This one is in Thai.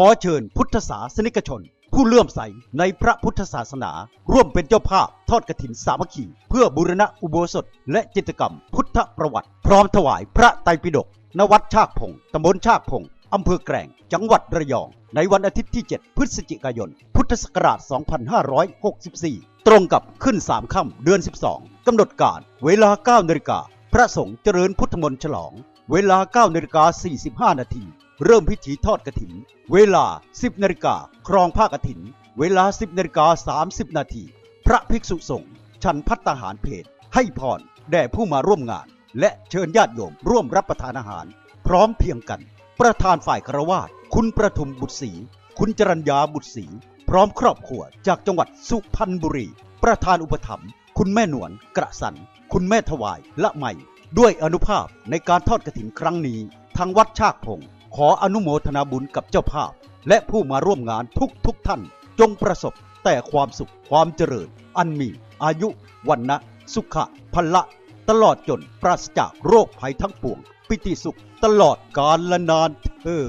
ขอเชิญพุทธศาสนิกชน ผู้เลื่อมใสในพระพุทธศาสนา ร่วมเป็นเจ้าภาพทอดกฐินสามัคคี เพื่อบูรณะอุโบสถ และจิตกรรม พุทธประวัติ พร้อมถวายพระไตรปิฎกณวัดชากพงตำบลชากพงอำเภอแกลงจังหวัดระยอง ในวันอาทิตย์ที่ 7 พฤศจิกายน พุทธศักราช 2564 ตรงกับขึ้น 3 ค่ำเดือน 12 กำหนดการเวลา 9นาฬิกาพระสงฆ์เจริญพุทธมนต์ฉลอง เวลา 9นาฬิกา45นาที เริ่มพิธีทอดกฐิน เวลา 10นาฬิกาครองผ้ากฐิน เวลา 10นาฬิกา30 นาที พระภิกษุสงฆ์ฉันพัตตาหารเพศให้พรแด่ผู้มาร่วมงาน และเชิญญาติโยมร่วมรับประทานอาหาร พร้อมเพียงกัน ประธานฝ่ายครวาสคุณประทุมบุตรศรีคุณจรัญญาบุตรศรีพร้อมครอบครัวจากจังหวัดสุพรรณบุรี ประธานอุปถัมภ์คุณแม่หนวนกระสัน คุณแม่ถวายละไมด้วยอนุภาพในการทอดกฐินครั้งนี้ ทางวัดชากพง ขออนุโมทนาบุญกับเจ้าภาพ และผู้มาร่วมงานทุกทุกท่าน จงประสบแต่ความสุขความเจริญ อันมีอายุวันนะสุขะพละ ตลอดจนปราศจากโรคภัยทั้งปวง ปิติสุขตลอดกาลละนานเธอ